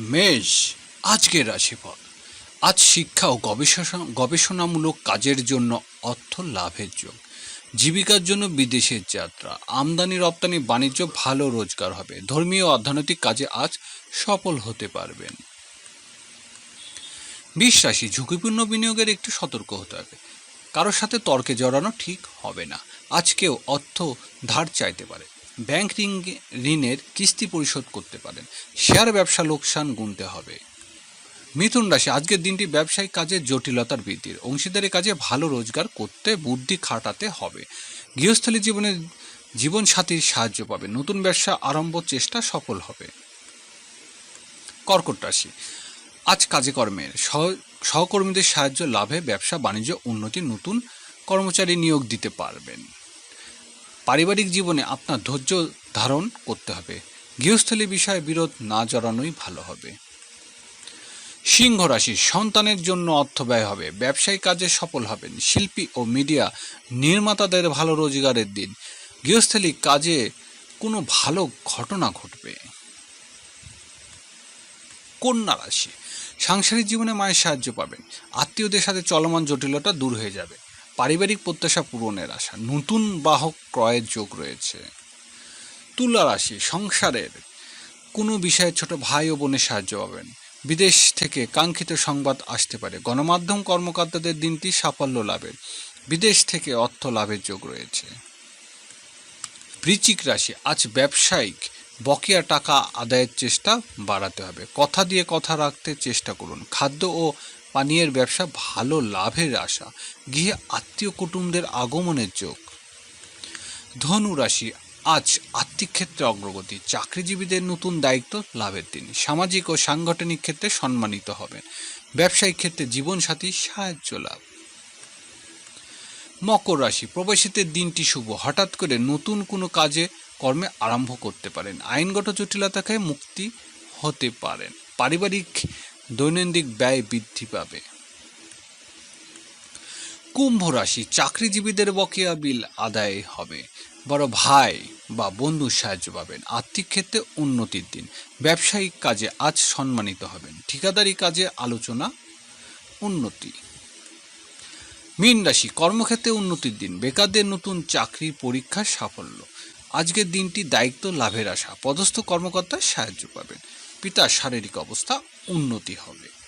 মেষ আজকের রাশিফল। আজ শিক্ষা ও গবেষণা, গবেষণামূলক কাজের জন্য অর্থ লাভের যোগ। জীবিকার জন্য বিদেশের যাত্রা, আমদানি, রপ্তানি, বাণিজ্য, ভালো রোজগার হবে। ধর্মীয় অর্থনৈতিক কাজে আজ সফল হতে পারবেন। বিশ্বাসী ঝুঁকিপূর্ণ বিনিয়োগের একটু সতর্ক হতে হবে। কারোর সাথে তর্কে জড়ানো ঠিক হবে না। আজকেও অর্থ ধার চাইতে পারে। ব্যাংক ঋণ ঋণের কিস্তি পরিশোধ করতে পারেন। শেয়ার ব্যবসা লোকসান গুনতে হবে। মিথুন রাশি, আজকের দিনটি ব্যবসায়িক কাজে জটিলতার বৃদ্ধির অংশীদারি কাজে ভালো রোজগার করতে, বুদ্ধি খাটাতে হবে। গৃহস্থলী জীবনে জীবনসাথীর সাহায্য পাবে। নতুন ব্যবসা আরম্ভ চেষ্টা সফল হবে। কর্কট রাশি, আজ কাজে কর্মের। সহ- সহকর্মীদের সাহায্য, লাভে ব্যবসা, বাণিজ্য উন্নতি, নতুন কর্মচারী নিয়োগ দিতে পারবেন। পারিবারিক জীবনে আপনার ধৈর্য ধারণ করতে হবে। গৃহস্থলী বিষয়ে বিরোধ না জড়ানোই ভালো হবে। সিংহ রাশি সন্তানের জন্য অর্থ ব্যয় হবে। ব্যবসায়ী কাজে সফল হবেন। শিল্পী ও মিডিয়া নির্মাতাদের ভালো রোজগারের দিন। গৃহস্থলী কাজে কোনো ভালো ঘটনা ঘটবে। কন্যা রাশি, সাংসারিক জীবনে মায়ের সাহায্য পাবেন। আত্মীয়দের সাথে চলমান জটিলতা দূর হয়ে যাবে। পারিবারিক প্রত্যাশা পূরণের আশা। নতুন বাহক ক্রয়ের যোগ রয়েছে। তুলা রাশি, সংসারের কোনো বিষয়ে ছোট ভাই ও বোনের সাহায্য পাবেন। বিদেশ থেকে কাঙ্ক্ষিত সংবাদ আসতে পারে। গণমাধ্যম কর্মকর্তাদের দিনটি সাফল্য লাভের। বিদেশ থেকে অর্থ লাভের যোগ রয়েছে। বৃচিক রাশি, আজ ব্যবসায়িক বকেয়া টাকা আদায়ের চেষ্টা বাড়াতে হবে। কথা দিয়ে কথা রাখতে চেষ্টা করুন। খাদ্য ও পানীয়ের ব্যবসা ভালো লাভের আশা। গৃহে আত্মীয় কুটুমদের আগমনের যোগ। ধনু রাশি, আজ আর্থিক ক্ষেত্রে অগ্রগতি। চাকরিজীবীদের নতুন দায়িত্ব লাভের দিন। সামাজিক ও সাংগঠনিক ক্ষেত্রে সম্মানিত হবেন। ব্যবসায়িক ক্ষেত্রে জীবনসাথী, সাহায্য লাভ। মকর রাশি প্রবাসীদের দিনটি শুভ। হঠাৎ করে নতুন কোনো কাজে, কর্মে আরম্ভ করতে পারেন। আইনগত জটিলতাকে মুক্তি হতে পারেন। পারিবারিক দৈনন্দিন ব্যয় বৃদ্ধি পাবে। কুম্ভ রাশি চাকরিজীবীদের বকেয়া বিল আদায় হবে। বড় ভাই বা বন্ধুর সাহায্য পাবেন। আর্থিক ক্ষেত্রে উন্নতির দিন। ব্যবসায়িক কাজে আজ সম্মানিত হবেন। ঠিকাদারি কাজে আলোচনা, উন্নতি। মীন রাশি কর্মক্ষেত্রে উন্নতির দিন। বেকারদের নতুন চাকরির পরীক্ষার সাফল্য। আজকের দিনটি দায়িত্ব লাভের আশা। পদস্থ কর্মকর্তার সাহায্য পাবেন। পিতার শারীরিক অবস্থা উন্নতি হবে।